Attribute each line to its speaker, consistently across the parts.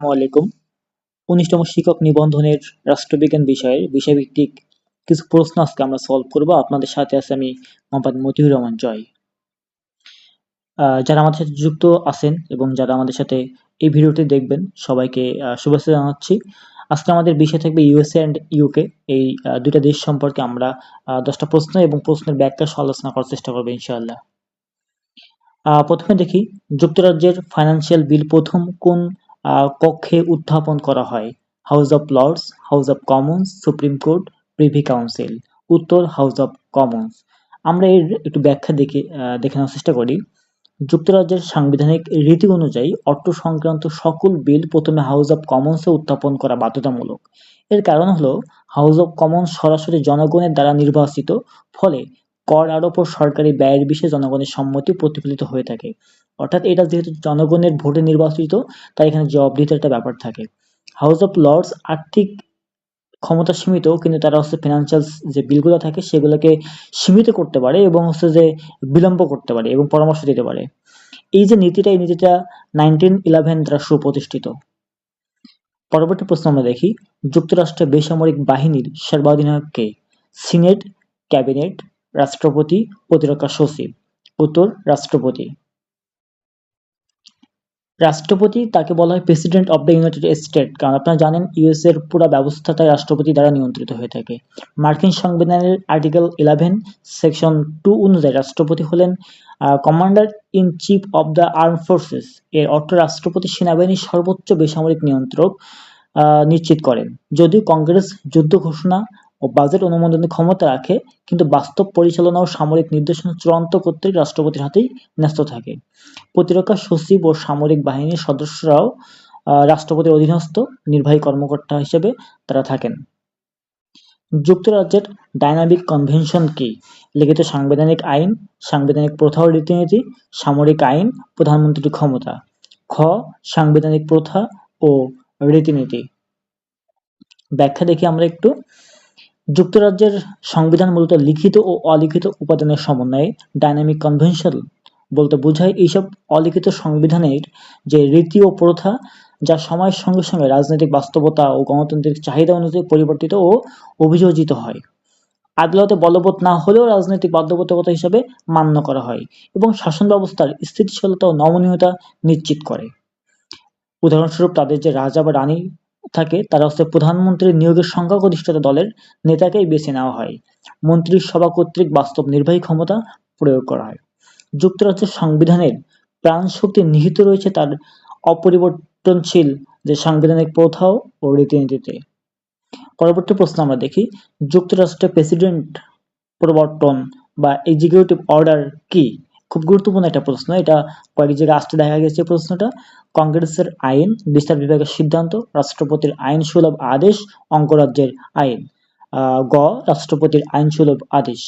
Speaker 1: আলাইকুম। উনিশতম শিক্ষক নিবন্ধনের রাষ্ট্রবিজ্ঞান বিষয়ে বিষয়ভিত্তিক কিছু প্রশ্ন আজকে আমরা সলভ করব। আপনাদের সাথে আছে আমি মোহাম্মদ মতিউর রহমান জয়। যারা আমাদের সাথে যুক্ত আছেন এবং যারা আমাদের সাথে এই ভিডিওটি দেখবেন, সবাইকে শুভেচ্ছা জানাচ্ছি। আজকে আমাদের বিষয় থাকবে ইউএসএ অ্যান্ড ইউকে এই দুইটা দেশ সম্পর্কে আমরা দশটা প্রশ্ন এবং প্রশ্নের ব্যাখ্যা সমালোচনা করার চেষ্টা করব ইনশাআল্লাহ। প্রথমে দেখি, যুক্তরাজ্যের ফাইন্যান্সিয়াল বিল প্রথম কোন কক্ষে উত্থাপন করা হয়। House of Lords House of Commons Supreme Court Privy Council উত্তর হাউস অফ কমন্স আমরা এর একটু ব্যাখ্যা দেখে দেখে নেওয়ার চেষ্টা করি। যুক্তরাজ্যের সাংবিধানিক রীতি অনুযায়ী অর্থ সংক্রান্ত সকল বিল প্রথমে হাউস অব কমন্সে উত্থাপন করা বাধ্যতামূলক। এর কারণ হলো হাউস অব কমন্স সরাসরি জনগণের দ্বারা নির্বাচিত, ফলে কর আরোপ ও সরকারি ব্যয়ের বিষয়ে জনগণের সম্মতি প্রতিফলিত হয়ে থাকে। অর্থাৎ এটা যেহেতু জনগণের ভোটে নির্বাচিত, তাই এখানে জবাবদিহিতার একটা ব্যাপার থাকে। হাউস অফ লর্ডস আর্থিক ক্ষমতা সীমিত, কিন্তু তারা হচ্ছে ফিনান্সিয়াল যে বিলগুলো থাকে, সেগুলোকে সীমিত করতে পারে এবং হচ্ছে যে বিলম্ব করতে পারে এবং পরামর্শ দিতে পারে। এই যে নীতিটা, এই নীতিটা নাইনটিন ইলেভেন দ্বারা সুপ্রতিষ্ঠিত। পরবর্তী প্রশ্ন আমরা দেখি, যুক্তরাষ্ট্রের বেসামরিক বাহিনীর সর্বাধিনায়ক কে? সিনেট, ক্যাবিনেট রাষ্ট্রপতি, প্রতিরক্ষা সচিব। উত্তর, রাষ্ট্রপতি। রাষ্ট্রপতি তাকে বলা হয় President of the United State কারণ আপনারা জানেন ইউএস এর পুরো ব্যবস্থা তাই রাষ্ট্রপতি দ্বারা নিয়ন্ত্রিত হয়ে থাকে। মার্কিন সংবিধানের আর্টিকেল ইলেভেন সেকশন টু অনুযায়ী রাষ্ট্রপতি হলেন Commander in Chief of the arm forces এর অর্থ রাষ্ট্রপতি সেনাবাহিনীর সর্বোচ্চ বেসামরিক নিয়ন্ত্রক নিশ্চিত করেন। যদিও কংগ্রেস যুদ্ধ ঘোষণা ও বাজেট অনুমোদনের ক্ষমতা রাখে, কিন্তু বাস্তব পরিচালনা ও সামরিক নির্দেশনা চূড়ান্ত কর্তৃক রাষ্ট্রপতির হাতেই ন্যস্ত থাকে। প্রতিরক্ষা সচিব ও সামরিক বাহিনীর সদস্যরাও রাষ্ট্রপতির অধীনস্থ, নির্বাহী কর্মকর্তা হিসেবে তারা থাকেন। যুক্তরাজ্যের ডাইনামিক কনভেনশন কি? লিখিত সাংবিধানিক আইন, সাংবিধানিক প্রথা ও রীতিনীতি, সামরিক আইন, প্রধানমন্ত্রীর ক্ষমতা, খ, সাংবিধানিক প্রথা ও রীতিনীতি। ব্যাখ্যা দেখি আমরা একটু। যুক্তরাজ্যের সংবিধান মূলত লিখিত ও অলিখিত উপাদানের সমন্বয়ে ডাইনামিক কনভেনশন বলতে বোঝায় এইসব অলিখিত সংবিধানের যে রীতি ও প্রথা যা সময়ের সঙ্গে সঙ্গে রাজনৈতিক বাস্তবতা ও গণতান্ত্রিক চাহিদা অনুযায়ী পরিবর্তিত ও অভিযোজিত হয়। আদালতে বলবৎ না হলেও রাজনৈতিক বাধ্যবাধকতা হিসাবে মান্য করা হয় এবং শাসন ব্যবস্থার স্থিতিশীলতা ও নমনীয়তা নিশ্চিত করে। উদাহরণস্বরূপ তাদের যে রাজা বা রানী থাকে, তারা হচ্ছে প্রধানমন্ত্রীর নিয়োগের সংখ্যাগরিষ্ঠতা দলের নেতাকেই বেছে নেওয়া হয়। মন্ত্রীর সভা কর্তৃক বাস্তব নির্বাহী ক্ষমতা প্রয়োগ করা হয়। যুক্তরাষ্ট্রের সংবিধানের প্রাণশক্তি নিহিত রয়েছে তার অপরিবর্তনশীল যে সাংবিধানিক প্রথা ও রীতিনীতিতে। পরবর্তী প্রশ্ন আমরা দেখি, যুক্তরাষ্ট্রের প্রেসিডেন্ট প্রবর্তন বা এক্সিকিউটিভ অর্ডার কি? খুব গুরুত্বপূর্ণ একটা প্রশ্ন। এটা কয়েক জায়গায় আসতে দেখা গেছে প্রশ্নটা। কংগ্রেসের আইন, বিস্তার বিভাগের সিদ্ধান্ত, রাষ্ট্রপতির আইন সুলভ আদেশ, অঙ্গরাজ্যের আইন। গ, রাষ্ট্রপতির আইন সুলভ আদেশ।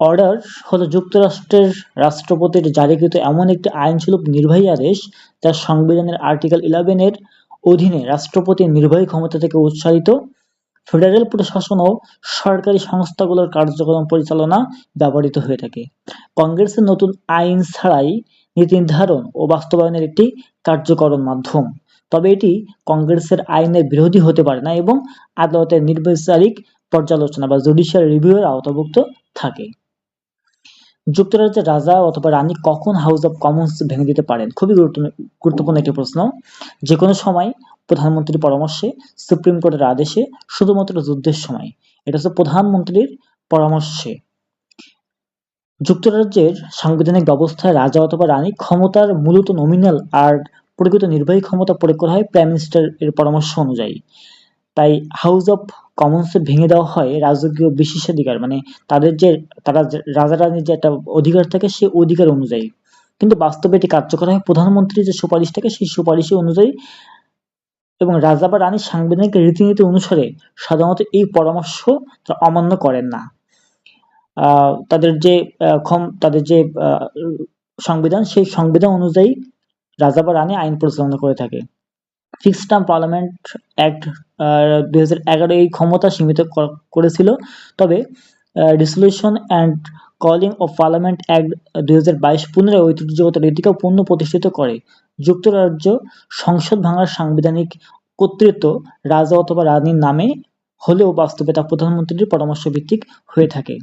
Speaker 1: অর্ডার হলো যুক্তরাষ্ট্রের রাষ্ট্রপতির জারিকৃত এমন একটি আইনসুলভ নির্বাহী আদেশ, যা সংবিধানের আর্টিকেল ইলেভেনের অধীনে রাষ্ট্রপতির নির্বাহী ক্ষমতা থেকে উৎসারিত ফেডারেল প্রশাসন ও সরকারি সংস্থাগুলোর কার্যক্রম পরিচালনা ব্যবহৃত হয়ে থাকে। কংগ্রেসের নতুন আইন ছাড়াই নীতি নির্ধারণ ও বাস্তবায়নের একটি কার্যকরণ মাধ্যম। তবে এটি কংগ্রেসের আইনের বিরোধী হতে পারে না এবং আদালতের নির্বিচারিক পর্যালোচনা বা জুডিশিয়াল রিভিউয়ের আওতাভুক্ত থাকে। যুক্তরাজ্যের রাজা অথবা রানী কখন হাউস অব কমন্স ভেঙে দিতে পারেন? খুবই গুরুত্ব- গুরুত্বপূর্ণ একটি প্রশ্ন। যে কোনো সময় প্রধানমন্ত্রীর পরামর্শে সুপ্রিম কোর্টের আদেশে শুধুমাত্র যুদ্ধের সময়। এটা হচ্ছে প্রধানমন্ত্রীর পরামর্শে। যুক্তরাজ্যের সাংবিধানিক ব্যবস্থায় রাজা অথবা রানী ক্ষমতার মূলত নমিনাল আর প্রকৃত নির্বাহী ক্ষমতা প্রয়োগ করা হয় প্রাইম মিনিস্টার এর পরামর্শ অনুযায়ী। তাই হাউস অফ কমন্সে ভেঙে দেওয়া হয় রাজকীয় বিশেষাধিকার মানে তাদের যে, তারা রাজা রানীর যে একটা অধিকার থাকে সেই অধিকার অনুযায়ী। কিন্তু বাস্তবে এটি কার্যকর হয় প্রধানমন্ত্রীর যে সুপারিশ থাকে সেই সুপারিশ অনুযায়ী এবং রাজা বা রানীর সাংবিধানিক রীতিনীতি অনুসারে সাধারণত এই পরামর্শ অমান্য করেন না। তাদের যে ক্ষম, তাদের যে সংবিধান, সেই সংবিধান অনুযায়ী রাজা বা রানী আইন পরিচালনা করে থাকে। ফিক্সড টার্ম পার্লামেন্ট অ্যাক্ট দুই হাজার এগারো এই ক্ষমতা সীমিত করেছিল। তবে resolution and calling of Parliament Act দুই হাজার বাইশ পুনরায় ঐতিহ্যগত রীতিকে পূর্ণ প্রতিষ্ঠিত করে। যুক্তরাজ্য সংসদ ভাঙার সাংবিধানিক কর্তৃত্ব রাজা অথবা রানীর নামে হলেও বাস্তবে তা প্রধানমন্ত্রীর পরামর্শ ভিত্তিক হয়ে থাকে।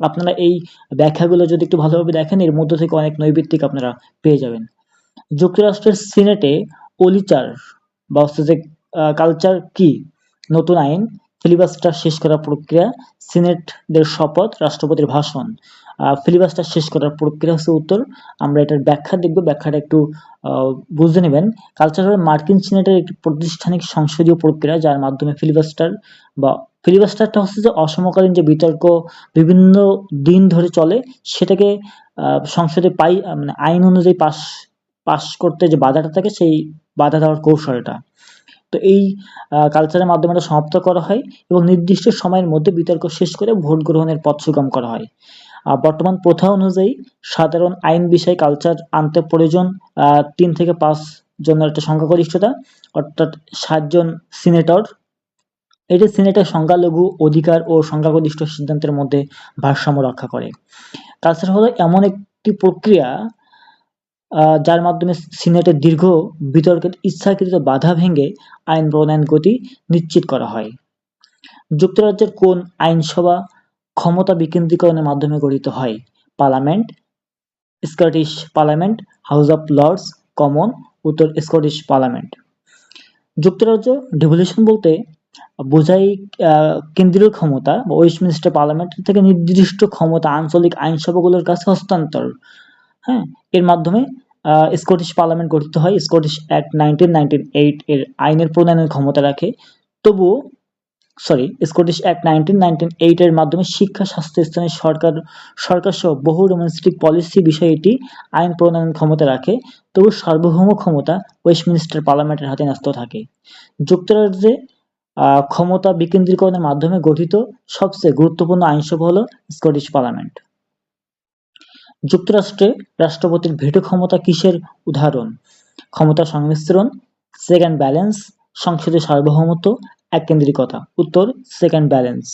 Speaker 1: আপনারা এই ব্যাখ্যাগুলো যদি একটু ভালোভাবে দেখেন, এর মধ্য থেকে অনেক নৈবিত্তিক আপনারা পেয়ে যাবেন। যুক্তরাষ্ট্রের সিনেটে অলিচার বা হচ্ছে যে কালচার কি? নতুন আইন ফিলিবাস্টার শেষ করার প্রক্রিয়া সিনেটদের শপথ, রাষ্ট্রপতির ভাষণ। ফিলিবাস্টার শেষ করার প্রক্রিয়া হচ্ছে উত্তর। আমরা এটার ব্যাখ্যা দেখব। ব্যাখ্যাটা একটু বুঝে নেবেন। কালচার হলো মার্কিন সিনেটের একটি প্রাতিষ্ঠানিক সংসদীয় প্রক্রিয়া, যার মাধ্যমে ফিলিবাস্টার, বা ফিলিবাস্টারটা হচ্ছে যে অসমকালীন যে বিতর্ক বিভিন্ন দিন ধরে চলে, সেটাকে সংসদে পাই মানে আইন অনুযায়ী পাশ পাশ করতে যে বাধাটা থাকে, সেই বাধা দেওয়ার কৌশলটা তো এই কালচারের মাধ্যমে এটা সমাপ্ত করা হয় এবং নির্দিষ্ট সময়ের মধ্যে বিতর্ক শেষ করে ভোট গ্রহণের পথ সুগম করা হয়। বর্তমান প্রথা অনুযায়ী সাধারণ আইন বিষয়ে কালচার আনতে প্রয়োজন তিন থেকে পাঁচ জনের একটা সংখ্যাগরিষ্ঠতা, অর্থাৎ সাতজন সিনেটর। এটি সিনেটের সংখ্যালঘু অধিকার ও সংখ্যাগরিষ্ঠ সিদ্ধান্তের মধ্যে ভারসাম্য রক্ষা করে। কালচার হলো এমন একটি প্রক্রিয়া যার মাধ্যমে সিনেটের দীর্ঘ বিতর্কের ইচ্ছাকৃত বাধা ভেঙে আইন প্রণয়ন গতি নিশ্চিত করা হয়। যুক্তরাজ্যের কোন আইনসভা ক্ষমতা বিকেন্দ্রীকরণের মাধ্যমে গঠিত হয়? Parliament, Scottish parliament, House of Lords, Commons, উত্তর স্কটিশ পার্লামেন্ট। যুক্তরাজ্য ডেভলিউশন বলতে বোঝাই কেন্দ্রীয় ক্ষমতা বা ওয়েস্টমিনিস্টার পার্লামেন্ট থেকে নির্দিষ্ট ক্ষমতা আঞ্চলিক আইনসভাগুলোর কাছে হস্তান্তর হ্যাঁ এর মাধ্যমে স্কটিশ পার্লামেন্ট গঠিত হয়। Scottish Act nineteen nineteen eight এর আইনের প্রণয়নের ক্ষমতা রাখে। তবুও sorry Scottish Act nineteen nineteen eight এর মাধ্যমে শিক্ষা, স্বাস্থ্য স্থানীয় সরকার সরকার সহ বহু ডোমেস্টিক পলিসি বিষয়ে এটি আইন প্রণয়ন ক্ষমতা রাখে। তবু সার্বভৌম ক্ষমতা ওয়েস্টমিনিস্টার পার্লামেন্টের হাতে ন্যস্ত থাকে। যুক্তরাজ্যে ক্ষমতা বিকেন্দ্রীকরণের মাধ্যমে গঠিত সবচেয়ে গুরুত্বপূর্ণ আইনসভা হল স্কটিশ পার্লামেন্ট যুক্তরাষ্ট্রে রাষ্ট্রপতির ভেটো ক্ষমতা কিসের উদাহরণ? ক্ষমতা সংমিশ্রণ সেকেন্ড ব্যালেন্স সংসদের সার্বভৌমত্ব, এককেন্দ্রিকতা। উত্তর সেকেন্ড ব্যালেন্স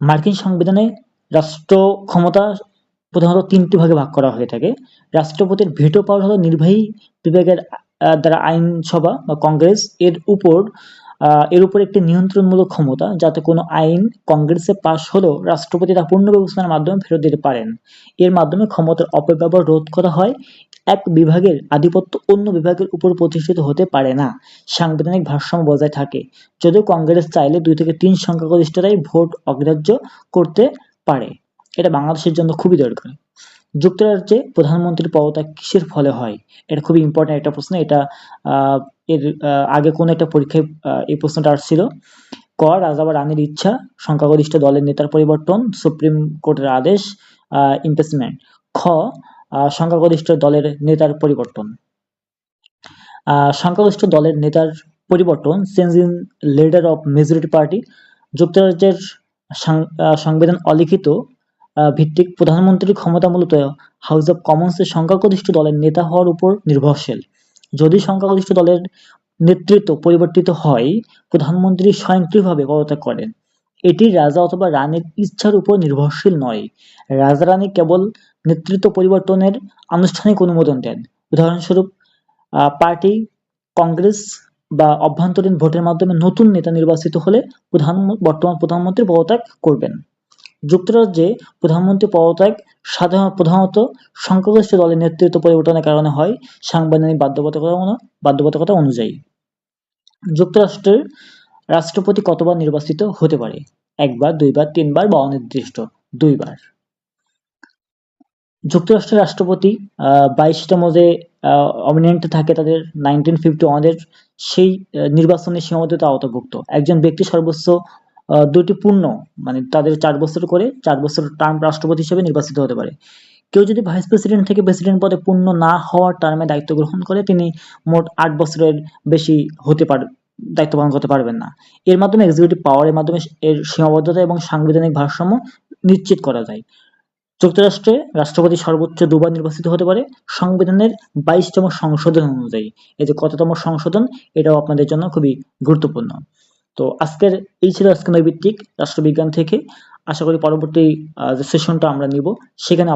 Speaker 1: মার্কিন সংবিধানে রাষ্ট্র ক্ষমতা প্রধানত তিনটি ভাগে ভাগ করা হয়ে থাকে। রাষ্ট্রপতির ভেটো পাওয়ার হলো নির্বাহী বিভাগের দ্বারা আইনসভা বা কংগ্রেস। এর উপর এর উপর একটি নিয়ন্ত্রণমূলক ক্ষমতা যাতে কোনো আইন কংগ্রেসে পাশ হলেও রাষ্ট্রপতি তা পূর্ণ ব্যবস্থার মাধ্যমে ফেরত দিতে পারেন। এর মাধ্যমে ক্ষমতার অপব্যবহার রোধ করা হয়। এক বিভাগের আধিপত্য অন্য বিভাগের উপর প্রতিষ্ঠিত হতে পারে না। সাংবিধানিক ভারসাম্য বজায় থাকে। যদিও কংগ্রেস চাইলে দুই থেকে তিন সংখ্যাগরিষ্ঠতাই ভোট অগ্রাহ্য করতে পারে। এটা বাংলাদেশের জন্য খুবই দরকার। যুক্তরাজ্যে প্রধানমন্ত্রীর পদত্যাগ কিসের ফলে হয়? এটা খুবই ইম্পর্টেন্ট একটা প্রশ্ন। এটা এর আগে কোন একটা পরীক্ষায় এই প্রশ্নটা আসছিল। ক রাজা বা রানীর ইচ্ছা, সংখ্যাগরিষ্ঠ দলের নেতার পরিবর্তন, সুপ্রিম কোর্টের আদেশ ইমপিচমেন্ট খ সংখ্যাগরিষ্ঠ দলের নেতার পরিবর্তন। সংখ্যাগরিষ্ঠ দলের নেতার পরিবর্তন change in leader of majority party যুক্তরাজ্যের সংবিধান অলিখিত ভিত্তিক প্রধানমন্ত্রীর ক্ষমতা মূলত হাউস অব কমন্সের সংখ্যাগরিষ্ঠ দলের নেতা হওয়ার উপর নির্ভরশীল। যদি সংখ্যাগরিষ্ঠ দলের নেতৃত্ব পরিবর্তিত হয়, প্রধানমন্ত্রী স্বয়ংক্রিয়ভাবে পদত্যাগ করেন। এটি রাজা অথবা রানীর ইচ্ছার উপর নির্ভরশীল নয়। রাজা রানী কেবল নেতৃত্ব পরিবর্তনের আনুষ্ঠানিক অনুমোদন দেন। উদাহরণস্বরূপ পার্টি, কংগ্রেস বা অভ্যন্তরীণ ভোটের মাধ্যমে নতুন নেতা নির্বাচিত হলে প্রধান, বর্তমান প্রধানমন্ত্রী পদত্যাগ করবেন। যুক্তরাজ্যে প্রধানমন্ত্রী পদত্যাগ, সাধারণ প্রধানত সংখ্যাগরিষ্ঠ দলের নেতৃত্ব পরিবর্তনের কারণে হয় সাংবিধানিক বাধ্যবাধকতা বাধ্যবাধকতা অনুযায়ী। যুক্তরাষ্ট্রের রাষ্ট্রপতি কতবার নির্বাচিত হতে পারে? একবার, দুইবার, তিনবার বা অনির্দিষ্ট দুইবার? যুক্তরাষ্ট্রের রাষ্ট্রপতি বাইশতম যে অমিনেন্ট থাকে তাদের নাইনটিন ফিফটি ওয়ানের সেই নির্বাচনের সীমাবদ্ধতা আওতাভুক্ত। একজন ব্যক্তি সর্বোচ্চ দুটি পূর্ণ মানে তাদের চার বছর করে চার বছর টার্ম রাষ্ট্রপতি হিসেবে নির্বাচিত হতে পারে। কেউ যদি ভাইস প্রেসিডেন্ট থেকে প্রেসিডেন্ট পদে পূর্ণ না হওয়ার টার্মে দায়িত্ব গ্রহণ করে, তিনি মোট আট বছরের বেশি হতে পারে, দায়িত্ব পালন করতে পারবেন না। এর মাধ্যমে এক্সিকিউটিভ পাওয়ারের মাধ্যমে এর সীমাবদ্ধতা এবং সাংবিধানিক ভারসাম্য নিশ্চিত করা যায়। যুক্তরাষ্ট্রে রাষ্ট্রপতি সর্বোচ্চ দুবার নির্বাচিত হতে পারে। সংবিধানের বাইশতম সংশোধন অনুযায়ী, এই যে কততম সংশোধন, এটাও আপনাদের জন্য খুবই গুরুত্বপূর্ণ। তো আজকের এই ছিল আজকে নৈবিত্তিক রাষ্ট্রবিজ্ঞান থেকে। আশা করি পরবর্তী যে সেশনটা আমরা নিব, সেখানে